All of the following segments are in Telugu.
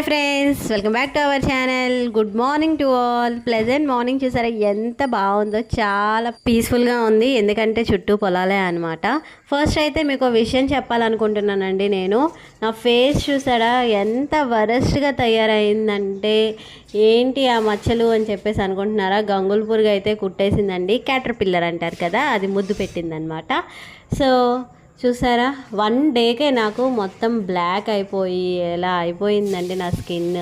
Hi friends welcome back to our channel. Good morning to all. Pleasant morning చూసారా? ఎంత బాగుందో చాలా పీస్ఫుల్గా ఉంది. ఎందుకంటే చుట్టూ పొలాలే అనమాట ఫస్ట్ అయితే మీకు ఒక విషయం చెప్పాలనుకుంటున్నానండి నేను. నా ఫేస్ చూసారా? ఎంత వరస్ట్గా తయారైందంటే ఏంటి ఆ మచ్చలు అని చెప్పేసి అనుకుంటున్నారా? గంగుల్ పురుగు అయితే కుట్టేసిందండి. క్యాటర్ పిల్లర్ అంటారు కదా అది ముద్దు పెట్టిందనమాట సో చూసారా? వన్ డేకే నాకు మొత్తం బ్లాక్ అయిపోయి ఎలా అయిపోయిందండి నా స్కిన్.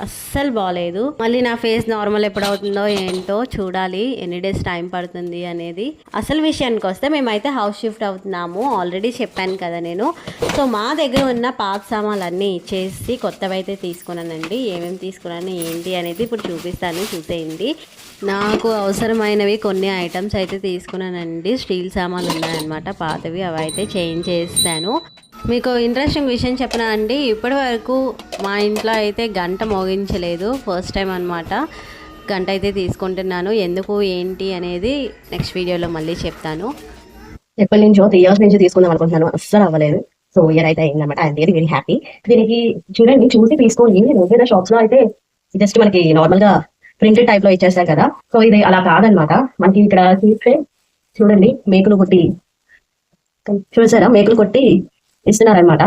అస్సలు బాగాలేదు మళ్ళీ నా ఫేస్ నార్మల్ ఎప్పుడవుతుందో ఏంటో చూడాలి. ఎన్ని డేస్ టైం పడుతుంది అనేది. అసలు విషయానికి వస్తే మేమైతే హౌస్ షిఫ్ట్ అవుతున్నాము. ఆల్రెడీ చెప్పాను కదా నేను. సో మా దగ్గర ఉన్న పాత సామాన్లు అన్నీ ఇచ్చేసి కొత్తవి అయితే తీసుకున్నానండి. ఏమేమి తీసుకున్నాను ఏంటి అనేది ఇప్పుడు చూపిస్తాను చూసేయండి. నాకు అవసరమైనవి కొన్ని ఐటమ్స్ అయితే తీసుకున్నానండి. స్టీల్ సామాన్లు ఉన్నాయన్నమాట. పాతవి అవి అయితే చేంజ్ చేస్తాను మీకు ఇంట్రెస్టింగ్ విషయం చెప్పనా అండి? ఇప్పటి వరకు మా ఇంట్లో అయితే గంట మోగించలేదు. ఫస్ట్ టైం అనమాట గంట అయితే తీసుకుంటున్నాను. ఎందుకు ఏంటి అనేది నెక్స్ట్ వీడియోలో మళ్ళీ చెప్తాను. ఎప్పటి నుంచో త్రీ ఇయర్స్ నుంచి తీసుకుందాం అనుకుంటున్నాను. అస్సలు అవ్వలేదు. సో ఇయర్ అయితే అయిందన్నమాట. ఐఎమ్ వెరీ వెరీ హ్యాపీ దీనికి చూడండి చూసి తీసుకోండి. ఏదైనా షాప్స్లో అయితే జస్ట్ మనకి నార్మల్గా ప్రింటెడ్ టైప్లో ఇచ్చేస్తారు కదా. సో ఇది అలా కాదనమాట మనకి ఇక్కడ చూస్తే చూడండి మేకులు కొట్టి చూసారా? మేకులు కొట్టి ఇస్తున్నారనమాట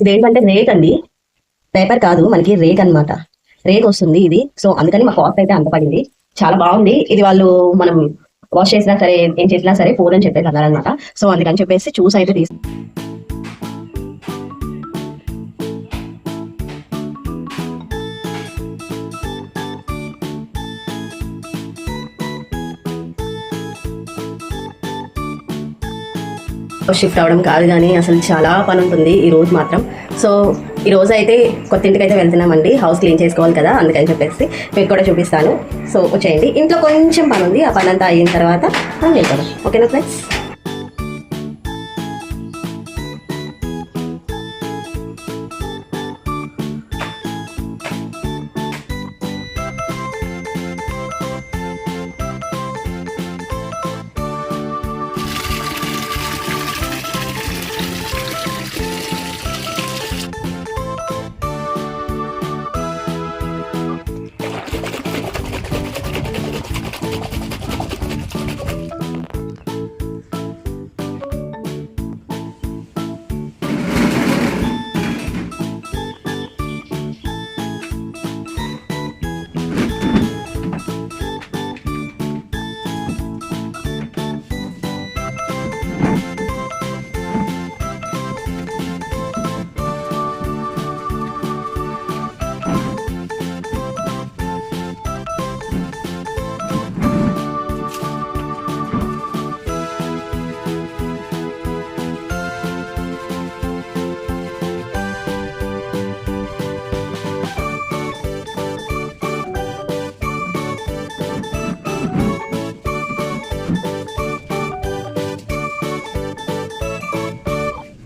ఇదేంటంటే రేక్ అండి. పేపర్ కాదు మనకి రేక్ అన్నమాట. రేక్ వస్తుంది ఇది. సో అందుకని మా కాస్ట్ అయితే అంత పడింది. చాలా బాగుంది. ఇది వాళ్ళు మనం వాష్ చేసినా సరే ఏం చేసినా సరే ఫోర్ అని చెప్పేసి అన్నారనమాట సో అందుకని చెప్పేసి చూసి అయితే తీసు షిఫ్ట్ అవ్వడం కాదు కానీ అసలు చాలా పని ఉంటుంది ఈ రోజు మాత్రం. సో ఈ రోజు అయితే కొత్త ఇంటికి అయితే వెళ్తున్నామండి. హౌస్ క్లీన్ చేసుకోవాలి కదా అందుకని చెప్పేసి మీకు కూడా చూపిస్తాను. సో వచ్చేయండి. ఇంట్లో కొంచెం పని ఉంది. ఆ పని అంతా అయిన తర్వాత మనం వెళ్ళిపోదాం ఓకేనా ఫ్రెండ్స్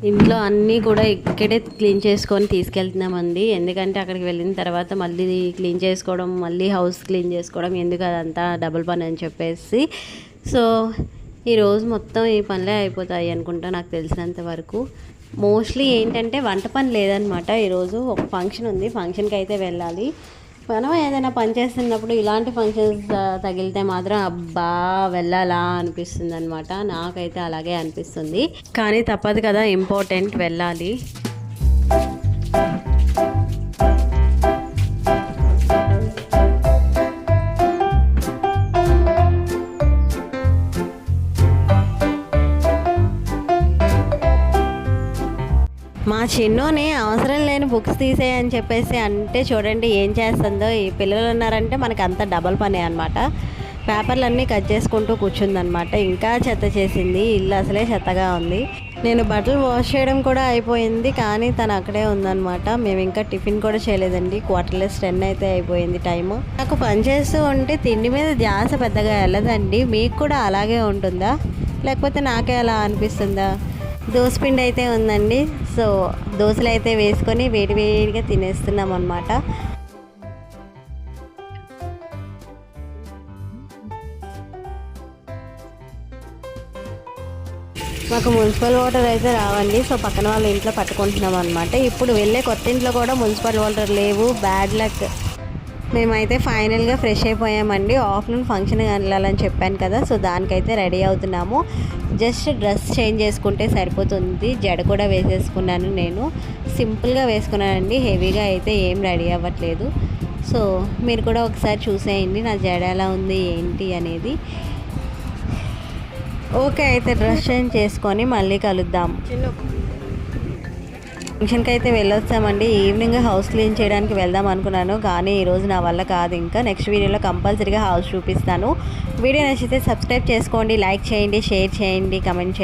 ఇంట్లో అన్నీ కూడా ఇక్కడే క్లీన్ చేసుకొని తీసుకెళ్తున్నామండి. ఎందుకంటే అక్కడికి వెళ్ళిన తర్వాత మళ్ళీ క్లీన్ చేసుకోవడం మళ్ళీ హౌస్ క్లీన్ చేసుకోవడం ఎందుకు అదంతా డబుల్ పని అని చెప్పేసి. సో ఈరోజు మొత్తం ఈ పనులే అయిపోతాయి అనుకుంటా నాకు తెలిసినంత వరకు. మోస్ట్లీ ఏంటంటే వంట పని లేదనమాట. ఈరోజు ఒక ఫంక్షన్ ఉంది. ఫంక్షన్కి అయితే వెళ్ళాలి. మనం ఏదైనా పని చేస్తున్నప్పుడు ఇలాంటి ఫంక్షన్స్ తగిలితే మాత్రం అబ్బా వెళ్ళాలా అనిపిస్తుంది అనమాట నాకైతే అలాగే అనిపిస్తుంది. కానీ తప్పదు కదా ఇంపార్టెంట్ వెళ్ళాలి. మా చిన్నోని అవసరం లేని బుక్స్ తీసేయని చెప్పేసి అంటే చూడండి ఏం చేస్తుందో. ఈ పిల్లలు ఉన్నారంటే మనకు అంత డబల్ పని అనమాట పేపర్లన్నీ కట్ చేసుకుంటూ కూర్చుందనమాట ఇంకా చెత్త చేసింది. ఇల్లు అసలే చెత్తగా ఉంది. నేను బట్టలు వాష్ చేయడం కూడా అయిపోయింది. కానీ తను అక్కడే ఉందనమాట మేము ఇంకా టిఫిన్ కూడా చేయలేదండి. క్వార్టర్లెస్ టెన్ అయితే అయిపోయింది టైము. నాకు పని చేస్తూ ఉంటే తిండి మీద ధ్యాస పెద్దగా వెళ్ళదండి. మీకు కూడా అలాగే ఉంటుందా? లేకపోతే నాకే అలా అనిపిస్తుందా? దోసపిండి అయితే ఉందండి. సో దోశలు అయితే వేసుకొని వేడి వేడిగా తినేస్తున్నాం అనమాట మాకు మున్సిపల్ వాటర్ అయితే రావండి. సో పక్కన వాళ్ళ ఇంట్లో పట్టుకుంటున్నాం అనమాట ఇప్పుడు వెళ్ళే కొత్త ఇంట్లో కూడా మున్సిపల్ వాటర్ లేవు. Bad luck. మేమైతే ఫైనల్గా ఫ్రెష్ అయిపోయామండి. ఆఫ్టర్నూన్ ఫంక్షన్ వెళ్ళాలని చెప్పాను కదా సో దానికైతే రెడీ అవుతున్నాము. జస్ట్ డ్రెస్ చేంజ్ చేసుకుంటే సరిపోతుంది. జడ కూడా వేసేసుకున్నాను నేను. సింపుల్గా వేసుకున్నానండి. హెవీగా అయితే ఏం రెడీ అవ్వట్లేదు. సో మీరు కూడా ఒకసారి చూసేయండి నా జడ ఎలా ఉంది ఏంటి అనేది. ఓకే అయితే డ్రెస్ చేంజ్ చేసుకొని మళ్ళీ కలుద్దాం. ఫంక్షన్కి అయితే వెళ్ళొచ్చామండి. ఈవినింగ్ హౌస్ క్లీన్ చేయడానికి వెళ్దాం అనుకున్నాను. కానీ ఈరోజు నా వల్ల కాదు. ఇంకా నెక్స్ట్ వీడియోలో కంపల్సరీగా హౌస్ చూపిస్తాను. వీడియో నచ్చితే సబ్స్క్రైబ్ చేసుకోండి లైక్ చేయండి షేర్ చేయండి కమెంట్ చేయండి.